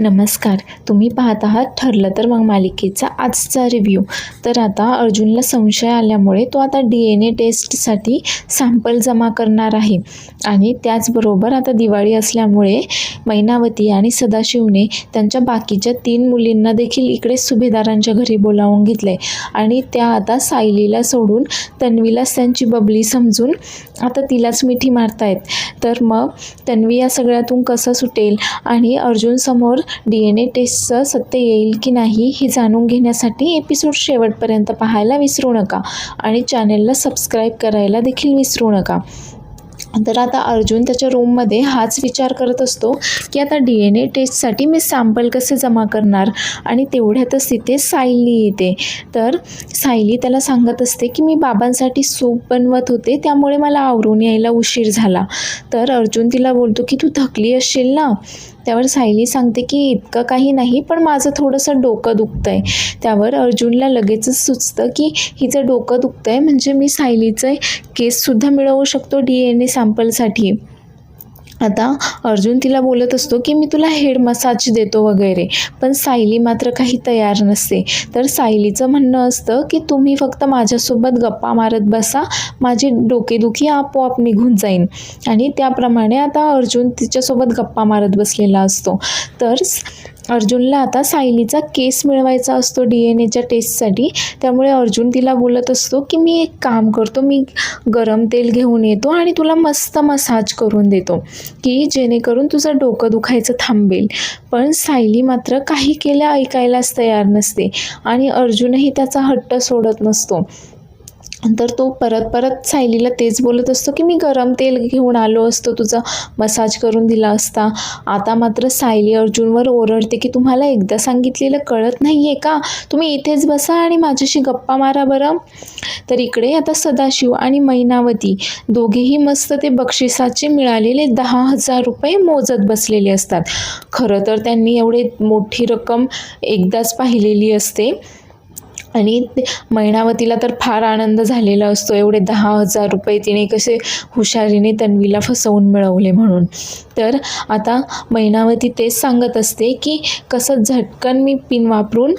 नमस्कार. तुम्ही पाहत आहात ठरलं तर मग मालिकेचा आजचा रिव्ह्यू तर आता अर्जुनला संशय आल्यामुळे तो आता डी एन ए टेस्टसाठी सॅम्पल जमा करणार आहे. आणि त्याचबरोबर आता दिवाळी असल्यामुळे मैनावती आणि सदाशिवने त्यांच्या बाकीच्या तीन मुलींना देखील इकडे सुभेदारांच्या घरी बोलावून घेतले आणि त्या आता सायलीला सोडून तन्वीलाच त्यांची बबली समजून आता तिलाच मिठी मारतायत. तर मग तन्वी या सगळ्यातून कसं सुटेल? आणि अर्जुन समोर डी एन ए टेस्टचं सत्य येईल की नाही हे जाणून घेण्यासाठी एपिसोड शेवटपर्यंत पाहायला विसरू नका. आणि चॅनेलला सबस्क्राईब करायला देखील विसरू नका. तर आता अर्जुन त्याच्या रूममध्ये हाच विचार करत असतो की आता डी एन ए टेस्टसाठी मी सॅम्पल कसे जमा करणार? आणि तेवढ्यातच तिथे सायली येते. तर सायली त्याला सांगत असते की मी बाबांसाठी सूप बनवत होते त्यामुळे मला आवरून यायला उशीर झाला. तर अर्जुन तिला बोलतो की तू थकली असशील ना? त्यावर सायली सांगते की इतकं काही नाही पण माझं थोडंसं डोकं दुखतं आहे त्यावर अर्जुनला लगेचच सुचतं की हिचं डोकं दुखतं आहे म्हणजे मी सायलीचं केससुद्धा मिळवू शकतो डी एन ए सॅम्पलसाठी आता अर्जुन तिला बोलत असतो की मी तुला हेड मसाज देतो वगैरे पण सायली मात्र काही तयार नसते. तर सायलीचं म्हणणं असतं की तुम्ही फक्त माझ्यासोबत गप्पा मारत बसा माझी डोकेदुखी आपोआप निघून जाईन. आणि त्याप्रमाणे आता अर्जुन तिच्यासोबत गप्पा मारत बसलेला असतो. तर अर्जुनला आता सायलीचा केस मिळवायचा असतो डी एन एच्या टेस्टसाठी त्यामुळे अर्जुन तिला बोलत असतो की मी एक काम करतो मी गरम तेल घेऊन येतो आणि तुला मस्त मसाज करून देतो की जेणेकरून तुझं डोकं दुखायचं थांबेल. पण सायली मात्र काही केल्या ऐकायलाच तयार नसते आणि अर्जुनही त्याचा हट्ट सोडत नसतो. तर तो परत परत सायलीला तेच बोलत असतो की मी गरम तेल घेऊन आलो असतो तुझं मसाज करून दिला असता. आता मात्र सायली अर्जुनवर ओरडते की तुम्हाला एकदा सांगितलेलं कळत नाही आहे का? तुम्ही इथेच बसा आणि माझ्याशी गप्पा मारा बरं. तर इकडे आता सदाशिव आणि मैनावती दोघेही मस्त ते बक्षिसाचे मिळालेले दहा हजार रुपये मोजत बसलेले असतात. खरं तर त्यांनी एवढे मोठी रक्कम एकदाच पाहिलेली असते. आणि मैनावतीला तर फार आनंद झालेला असतो. एवढे दहा हजार रुपये तिने कसे हुशारीने तन्वीला फसवून मिळवले म्हणून. तर आता मैनावती तेच सांगत असते की कसं झटकन मी पिन वापरून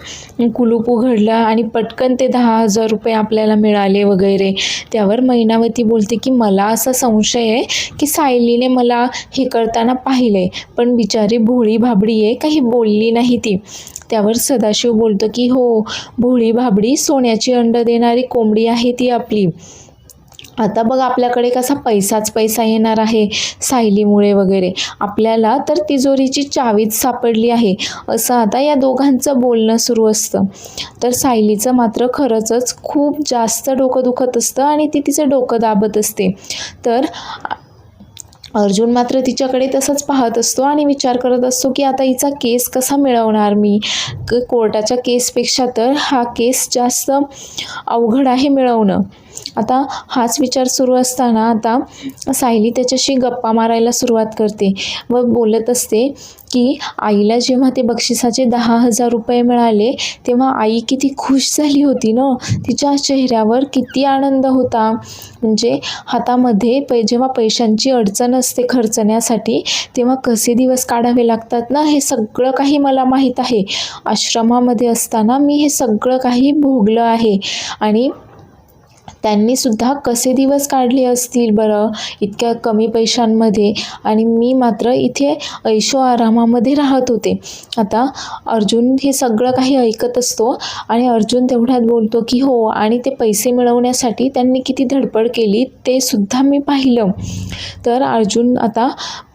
कुलूप उघडलं आणि पटकन ते दहा हजार रुपये आपल्याला मिळाले वगैरे. त्यावर मैनावती बोलते की मला असा संशय आहे की सायलीने मला हे करताना पाहिले पण बिचारी भोळी भाबडी आहे काही बोलली नाही ती. त्यावर सदाशिव बोलतो की हो भोळी भाबडी सोन्याची अंड देणारी कोंबडी आहे ती आपली. आता बघ आपल्याकडे कसा पैसाच पैसा येणार आहे सायलीमुळे वगैरे. आपल्याला तर तिजोरीची चावीच सापडली आहे असं आता या दोघांचं बोलणं सुरू असतं. तर सायलीचं मात्र खरंचच खूप जास्त डोकं दुखत असतं आणि ती तिचं डोकं दाबत असते. तर अर्जुन मात्र तिच्याकडे तसंच पाहत असतो आणि विचार करत असतो की आता हिचा केस कसा मिळवणार मी? क कोर्टाच्या केसपेक्षा तर हा केस जास्त अवघड आहे मिळवणं. आता हाच विचार सुरू असताना आता सायली त्याच्याशी गप्पा मारायला सुरुवात करते व बोलत असते की आईला जेव्हा ते बक्षिसाचे दहा हजार रुपये मिळाले तेव्हा आई किती खुश झाली होती ना? तिच्या चेहऱ्यावर किती आनंद होता. म्हणजे हातामध्ये पै जेव्हा पैशांची अडचण असते खर्चण्यासाठी तेव्हा कसे दिवस काढावे लागतात ना? हे सगळं काही मला माहीत आहे. आश्रमामध्ये असताना मी हे सगळं काही भोगलं आहे. आणि त्यांनी सुद्धा कसे दिवस काढले असतील बरं? इतक्या कमी पैशांमध्ये. आणि मी मात्र इथे ऐशो आरामामध्ये राहत होते. आता अर्जुन हे सगळं काही ऐकत असतो आणि अर्जुन तेवढ्यात बोलतो की हो आणि ते पैसे मिळवण्यासाठी त्यांनी किती धडपड केली ते सुद्धा मी पाहिलं. तर अर्जुन आता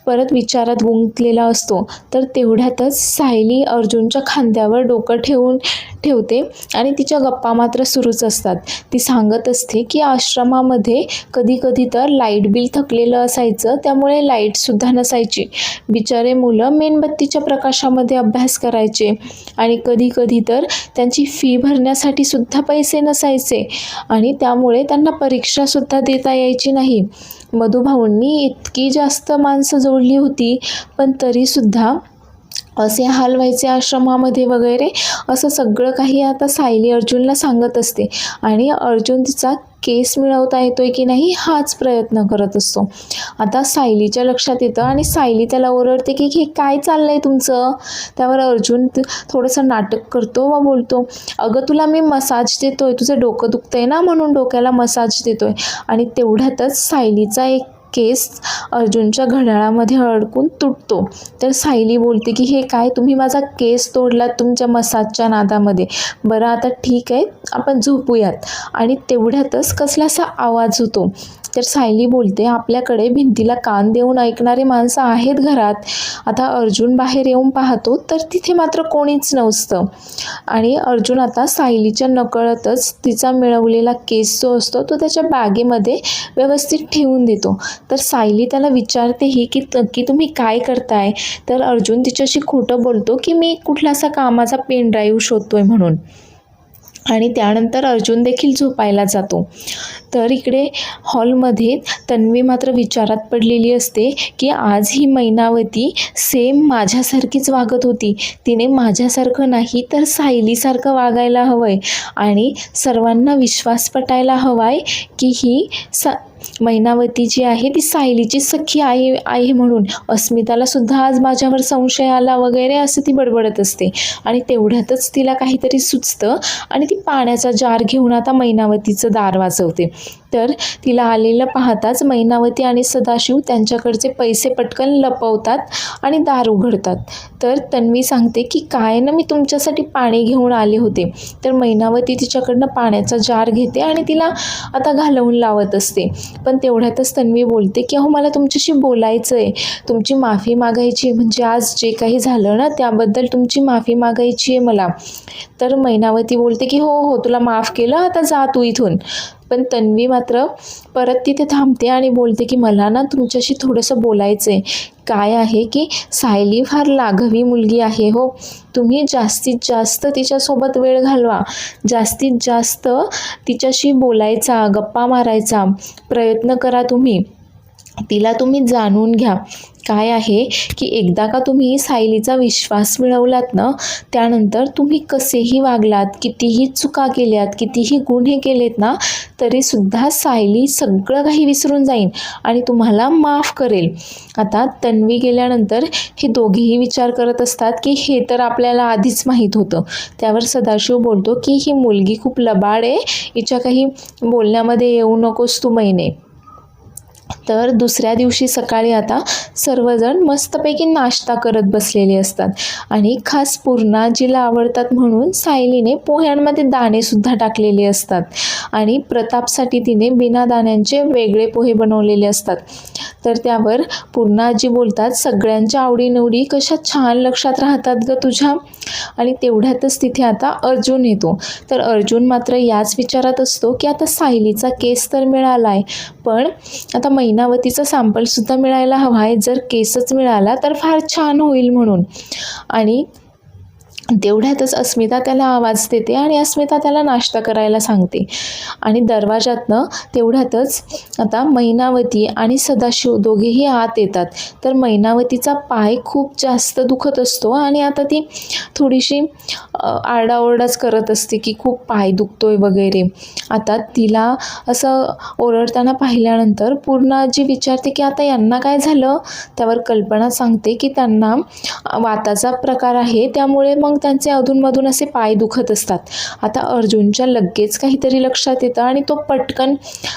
परत विचारात गुंतलेला असतो. तर तेवढ्यातच सायली अर्जुनच्या खांद्यावर डोकं ठेवून ठेवते आणि तिच्या गप्पा मात्र सुरूच असतात. ती सांगत असते की आश्रमामध्ये कधी कधी तर लाइट बिल थकलेलं असायचं त्यामुळे लाईटसुद्धा नसायची. बिचारे मुलं मेणबत्तीच्या प्रकाशामध्ये अभ्यास करायचे आणि कधी कधी तर त्यांची फी भरण्यासाठी सुद्धा पैसे नसायचे आणि त्यामुळे त्यांना परीक्षासुद्धा देता यायची नाही. मधुभाऊंनी इतकी जास्त माणसं जोडली होती पण तरीसुद्धा असे हाल व्हायचे आश्रमामध्ये वगैरे असं सगळं काही आता सायली अर्जुनला सांगत असते. आणि अर्जुन तिचा केस मिळवता येतोय की नाही हाच प्रयत्न करत असतो. आता सायलीच्या लक्षात येतं आणि सायली त्याला ओरडते की हे काय चाललंय तुमचं? त्यावर अर्जुन थोडंसं नाटक करतो व बोलतो अगं तुला मी मसाज देतोय तुझं डोकं दुखतंय ना म्हणून डोक्याला मसाज देतोय. आणि तेवढ्यातच सायलीचा एक केस अर्जुनच्या घड्याळामध्ये अडकून तुटतो. तर सायली बोलते की हे काय? तुम्ही माझा केस तोडलात तुमच्या मसाजच्या नादामध्ये. बरं आता ठीक आहे. आपण झोपूयात. आणि तेवढ्यातच कसलासा आवाज होतो. तर सायली बोलते आपल्याकडे भिंतीला कान देऊन ऐकणारे माणसं आहेत घरात. आता अर्जुन बाहेर येऊन पाहतो तर तिथे मात्र कोणीच नसतं. आणि अर्जुन आता सायलीच्या नकळतच तिचा मिळवलेला केस जो असतो तो त्याच्या बॅगेमध्ये व्यवस्थित ठेवून देतो. तर सायली त्याला विचारतेही की की तुम्ही काय करताय? तर अर्जुन तिच्याशी खोटं बोलतो की मी कुठलासा कामाचा पेन ड्राईव्ह शोधतोय म्हणून. आणि त्यानंतर अर्जुन देखील झोपायला जातो. तर इकडे हॉलमध्ये तन्वी मात्र विचारात पडलेली असते की आज ही मैनावती सेम माझ्यासारखीच वागत होती. तिने माझ्यासारखं नाही तर सायलीसारखं वागायला हवं आहे आणि सर्वांना विश्वास पटायला हवा आहे की ही सा मैनावती जी आहे ती सायलीची सखी आहे आहे म्हणून अस्मिताला सुद्धा आज माझ्यावर संशय आला वगैरे असं ती बडबडत असते. आणि तेवढ्यातच तिला काहीतरी सुचतं आणि ती पाण्याचा जार घेऊन आता मैनावतीचं दार वाजवते. तर तिला आलेलं पाहताच मैनावती आणि सदाशिव त्यांच्याकडचे पैसे पटकन लपवतात आणि दार उघडतात. तर तन्वी सांगते की काय ना मी तुमच्यासाठी पाणी घेऊन आले होते. तर मैनावती तिच्याकडनं पाण्याचा जार घेते आणि तिला आता घालवून लावत असते. पण तेवढ्यातच तन्वी बोलते की अहो मला तुमच्याशी बोलायचं आहे तुमची माफी मागायची आहे. म्हणजे आज जे काही झालं ना त्याबद्दल तुमची माफी मागायची आहे मला. तर मैनावती बोलते की हो हो तुला माफ केलं. आता जा तू इथून. पण तन्वी मात्र परत तिथे थांबते आणि बोलते की मला ना तुमच्याशी थोडंसं बोलायचं आहे काय आहे की सायली फार लाघवी मुलगी आहे हो. तुम्ही जास्तीत जास्त तिच्यासोबत वेळ घालवा. जास्तीत जास्त तिच्याशी बोलायचा गप्पा मारायचा प्रयत्न करा तुम्ही. तिला तुम्ही जाणून घ्या. काय आहे की एकदा का तुम्ही सायलीचा विश्वास मिळवलात ना त्यानंतर तुम्ही कसेही वागलात कितीही चुका केल्यात कितीही गुन्हे केलेत ना तरीसुद्धा सायली सगळं काही विसरून जाईन आणि तुम्हाला माफ करेल. आता तन्वी गेल्यानंतर हे दोघेही विचार करत असतात की हे तर आपल्याला आधीच माहीत होतं. त्यावर सदाशिव बोलतो की ही मुलगी खूप लबाड आहे हिच्या काही बोलण्यामध्ये येऊ नकोस तू महिने तर दुसऱ्या दिवशी सकाळी आता सर्वजण मस्तपैकी नाश्ता करत बसलेले असतात. आणि खास पूर्णाजीला आवडतात म्हणून सायलीने पोह्यांमध्ये दाणेसुद्धा टाकलेले असतात. आणि प्रतापसाठी तिने बिना दाण्यांचे वेगळे पोहे बनवलेले असतात. तर त्यावर पूर्णाजी बोलतात सगळ्यांच्या आवडीनिवडी कशा छान लक्षात राहतात ग तुझ्या? आणि तेवढ्यातच तिथे आता अर्जुन येतो. तर अर्जुन मात्र याच विचारात असतो की आता सायलीचा केस तर मिळाला आहे पण आता मैनावतीचा सॅम्पलसुद्धा मिळायला हवा आहे. जर केसच मिळाला तर फार छान होईल म्हणून. आणि तेवढ्यातच अस्मिता त्याला आवाज देते आणि अस्मिता त्याला नाश्ता करायला सांगते. आणि दरवाजातनं तेवढ्यातच आता मैनावती आणि सदाशिव दोघेही आत येतात. तर मैनावतीचा पाय खूप जास्त दुखत असतो आणि आता ती थोडीशी आरडाओरडाच करत असते की खूप पाय दुखतोय वगैरे. आता तिला असं ओरडताना पाहिल्यानंतर पूर्ण आजी विचारते की आता यांना काय झालं? त्यावर कल्पना सांगते की त्यांना वाताचा प्रकार आहे त्यामुळे मग त्यांचे अधूनमधून असे पाय दुखत असतात. आता अर्जुनच्या लगेच काहीतरी लक्षात येतं आणि तो पटकन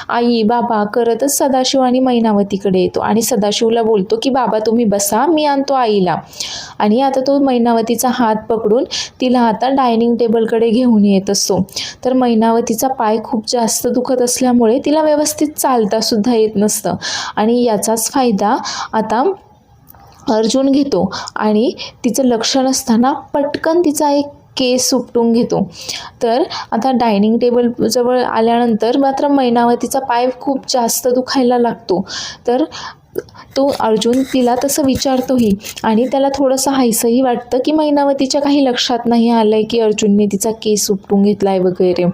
आई बाबा करतच सदाशिव आणि मैनावतीकडे येतो आणि सदाशिवला बोलतो की बाबा तुम्ही बसा मी आणतो आईला. आणि आता तो मैनावतीचा हात पकडून तिला आता डायनिंग टेबलकडे घेऊन येत असतो. तर मैनावतीचा पाय खूप जास्त दुखत असल्यामुळे तिला व्यवस्थित चालतासुद्धा येत नसतं. आणि याचाच फायदा आता अर्जुन घेतो आणि तिचं लक्ष नसताना पटकन तिचा एक केस उपटून घेतो. तर आता डायनिंग टेबल जवळ आल्यानंतर मात्र मैनावतीचा पाय खूप जास्त दुखायला लागतो. तर तो अर्जुन तिला तसं विचारतोही आणि त्याला थोडंसं हायसंही वाटतं की मैनावतीच्या काही लक्षात नाही आलं आहे की अर्जुनने तिचा केस उपटून घेतला आहे वगैरे.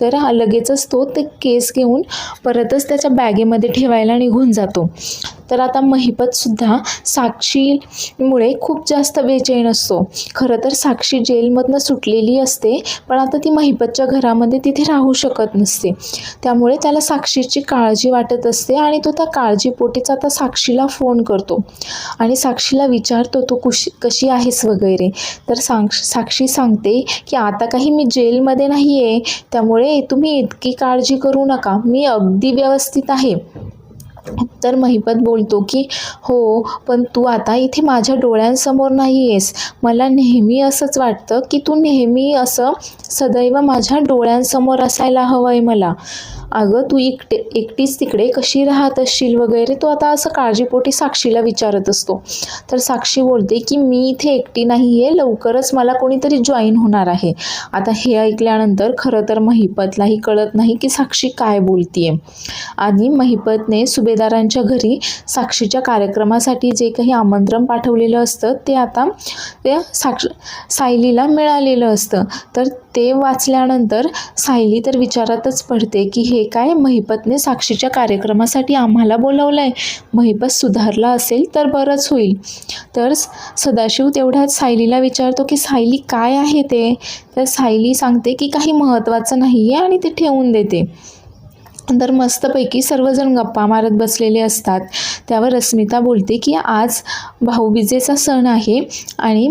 तर लगेचच तो ते केस घेऊन परतच त्याच्या बॅगेमध्ये ठेवायला निघून जातो. तर आता महिपतसुद्धा साक्षीमुळे खूप जास्त बेचैन असतो. खरं तर साक्षी जेलमधनं सुटलेली असते पण आता ती महिपतच्या घरामध्ये तिथे राहू शकत नसते. त्यामुळे त्याला साक्षीची काळजी वाटत असते आणि तो त्या काळजीपोटीचा आता साक्षीला फोन करतो. आणि साक्षीला विचारतो तो कुशी कशी आहेस वगैरे? तर सांग साक्षी सांगते की आता काही मी जेलमध्ये नाही आहे त्यामुळे तुम्ही इतकी काळजी करू नका. मी अगदी व्यवस्थित आहे. तर महिपत बोलतो की हो पण तू आता इथे माझ्या डोळ्यांसमोर नाही आहेस मला नेहमी असंच वाटतं की तू नेहमी असं सदैव माझ्या डोळ्यांसमोर असायला हवं आहे मला. अगं तू एकटे एकटीच तिकडे कशी राहत असशील वगैरे तो आता असं काळजीपोटी साक्षीला विचारत असतो. तर साक्षी बोलते की मी इथे एकटी नाही आहे लवकरच मला कोणीतरी जॉईन होणार आहे. आता हे ऐकल्यानंतर खरं तर महिपतलाही कळत नाही की साक्षी काय बोलतीये. आणि महिपतने सुभेदारांच्या घरी साक्षीच्या कार्यक्रमासाठी जे काही आमंत्रण पाठवलेलं असतं ते आता ते साक्ष सायलीला मिळालेलं असतं. तर ते वाचल्यानंतर सायली तर विचारातच पडते की हे काय महिपतने साक्षीच्या कार्यक्रमासाठी आम्हाला बोलावलं आहे महिपत सुधारला असेल तर बरंच होईल. तर सदाशिव तेवढ्यात सायलीला विचारतो की सायली काय आहे ते? तर सायली सांगते की काही महत्त्वाचं नाही आहे आणि ते ठेवून देते. तर मस्तपैकी सर्वजण गप्पा मारत बसलेले असतात. त्यावर रस्मिता बोलते की आज भाऊबीजेचा सण आहे आणि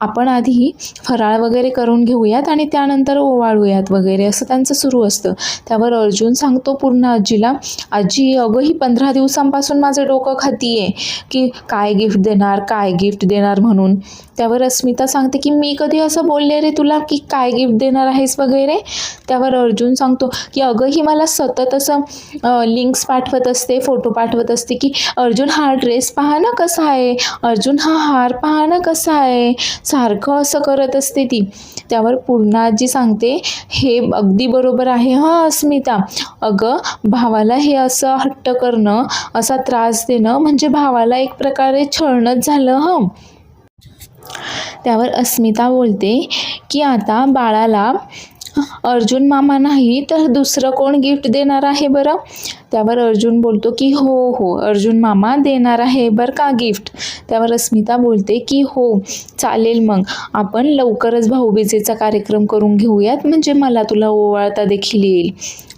आपण आधी फराळ वगैरे करून घेऊयात आणि त्यानंतर ओवाळूयात वगैरे असं त्यांचं सुरू असतं. त्यावर अर्जुन सांगतो पूर्ण आजीला आजी अगं ही पंधरा दिवसांपासून माझं डोकं खाती आहे की काय गिफ्ट देणार काय गिफ्ट देणार म्हणून. त्यावर अस्मिता सांगते की मी कधी असं बोलले रे तुला की काय गिफ्ट देणार आहेस वगैरे? त्यावर अर्जुन सांगतो की अगं ही मला सतत असं लिंक्स पाठवत असते फोटो पाठवत असते की अर्जुन हा ड्रेस पहा ना कसा आहे? अर्जुन हा हार पहा ना कसा आहे? सारखं असं करत असते ती. त्यावर पूर्ण आजी सांगते हे अगदी बरोबर आहे हां अस्मिता. अगं भावाला हे असं हट्ट करणं असा त्रास देणं म्हणजे भावाला एक प्रकारे छळणंच झालं हं. त्यावर अस्मिता बोलते की आता बाळाला अर्जुन मामा नाही तर दुसरं कोण गिफ्ट देणार आहे बरं? त्यावर अर्जुन बोलतो की हो हो. अर्जुन मामा देणार आहे बरं का गिफ्ट त्यावर अस्मिता बोलते की हो चालेल मग. आपण लवकरच भाऊबीजेचा कार्यक्रम करून घेऊयात म्हणजे मला तुला ओवाळता देखील येईल.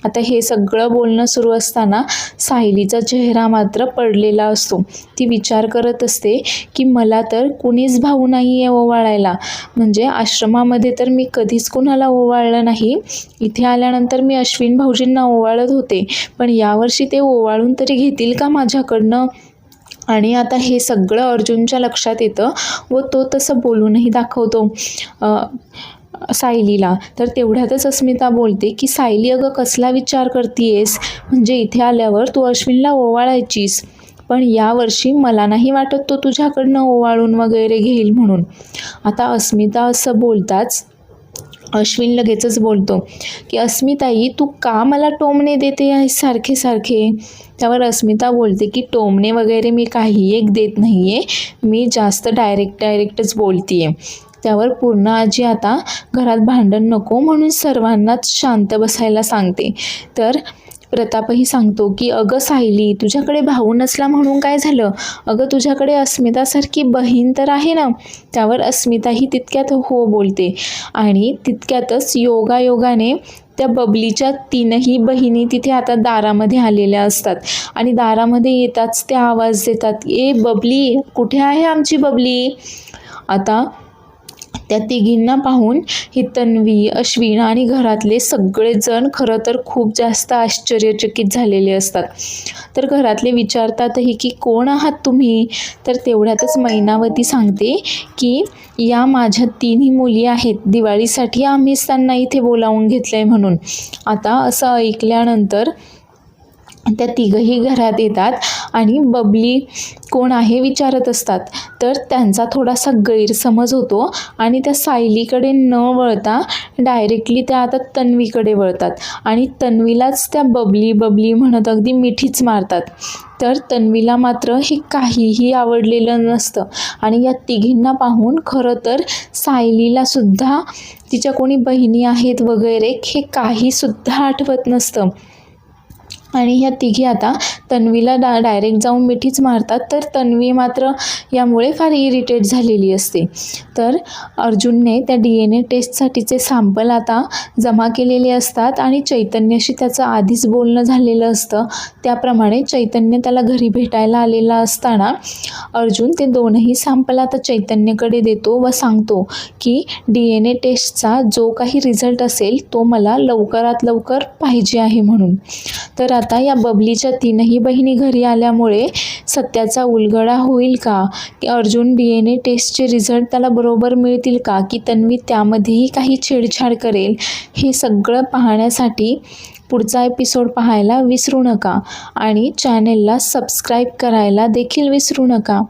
आता हे सगळं बोलणं सुरू असताना सायलीचा चेहरा मात्र पडलेला असतो. ती विचार करत असते की मला तर कुणीच भाऊ नाही आहे ओवाळायला म्हणजे आश्रमामध्ये तर मी कधीच कुणाला ओवाळलं नाही. इथे आल्यानंतर मी अश्विन भाऊजींना ओवाळत होते. पण यावर्षी ते ओवाळून तरी घेतील का माझ्याकडनं? आणि आता हे सगळं अर्जुनच्या लक्षात येतं व तो तसं बोलूनही दाखवतो. सायलीला. तर तेवढ्यातच अस्मिता बोलते की सायली अगं कसला विचार करतीयेस? म्हणजे इथे आल्यावर तू अश्विनला ओवाळायचीस. पण यावर्षी मला नाही वाटत तो तुझ्याकडनं ओवाळून वगैरे घेईल म्हणून. आता अस्मिता असं बोलताच अश्विन लगेचच बोलतो की अस्मिताई तू का मला टोमणे देते आहे सारखे सारखे? त्यावर अस्मिता बोलते की टोमणे वगैरे मी काही एक देत नाही आहे मी जास्त डायरेक्ट डायरेक्टच बोलते आहे त्यावर पूर्ण आजी आता घरात भांडण नको म्हणून सर्वांनाच शांत बसायला सांगते. तर प्रतापही सांगतो की अगं सायली तुझ्याकडे भाऊ नसला म्हणून काय झालं? अगं तुझ्याकडे अस्मितासारखी बहीण तर आहे ना? त्यावर अस्मिताही तितक्यात हो बोलते आणि तितक्यातच योगायोगाने त्या बबलीच्या तीनही बहिणी तिथे आता दारामध्ये आलेल्या असतात आणि दारामध्ये येताच त्या आवाज देतात ए बबली कुठे आहे आमची बबली? आता त्या तिघींना पाहून ही तन्वी अश्विन आणि घरातले सगळेजण खरं तर खूप जास्त आश्चर्यचकित झालेले असतात. तर घरातले विचारतातही की कोण आहात तुम्ही? तर तेवढ्यातच मैनावती सांगते की या माझ्या तिन्ही मुली आहेत. दिवाळीसाठी आम्हीच त्यांना इथे बोलावून घेतलं आहे म्हणून. आता असं ऐकल्यानंतर त्या तिघही घरात येतात आणि बबली कोण आहे विचारत असतात. तर त्यांचा थोडासा गैरसमज होतो आणि त्या सायलीकडे न वळता डायरेक्टली त्या आता तन्वीकडे वळतात आणि तन्वीलाच त्या बबली बबली म्हणत अगदी मिठीच मारतात. तर तन्वीला मात्र हे काहीही आवडलेलं नसतं आणि या तिघींना पाहून खरं तर सायलीलासुद्धा तिच्या कोणी बहिणी आहेत वगैरे हे काहीसुद्धा आठवत नसतं. आणि ह्या तिघी आता तन्वीला डा डायरेक्ट जाऊन मिठीच मारतात. तर तन्वी मात्र यामुळे फार इरिटेट झालेली असते. तर अर्जुनने त्या डी एन ए टेस्टसाठीचे सॅम्पल आता जमा केलेले असतात आणि चैतन्याशी त्याचं आधीच बोलणं झालेलं असतं. त्याप्रमाणे चैतन्य त्याला घरी भेटायला आलेला असताना अर्जुन ते दोनही सॅम्पल आता चैतन्यकडे देतो व सांगतो की डी एन ए टेस्टचा जो काही रिझल्ट असेल तो मला लवकरात लवकर पाहिजे आहे म्हणून. तर आता या बबलीच्या तीनही बहिणी घरी आल्यामुळे सत्याचा उलगडा होईल का? की अर्जुन डी एन ए टेस्टचे रिझल्ट त्याला बरोबर मिळतील का? की तन्वी त्यामध्येही काही छेडछाड करेल? हे सगळं पाहण्यासाठी पुढचा एपिसोड पाहायला विसरू नका. आणि चॅनेलला सबस्क्राईब करायला देखील विसरू नका.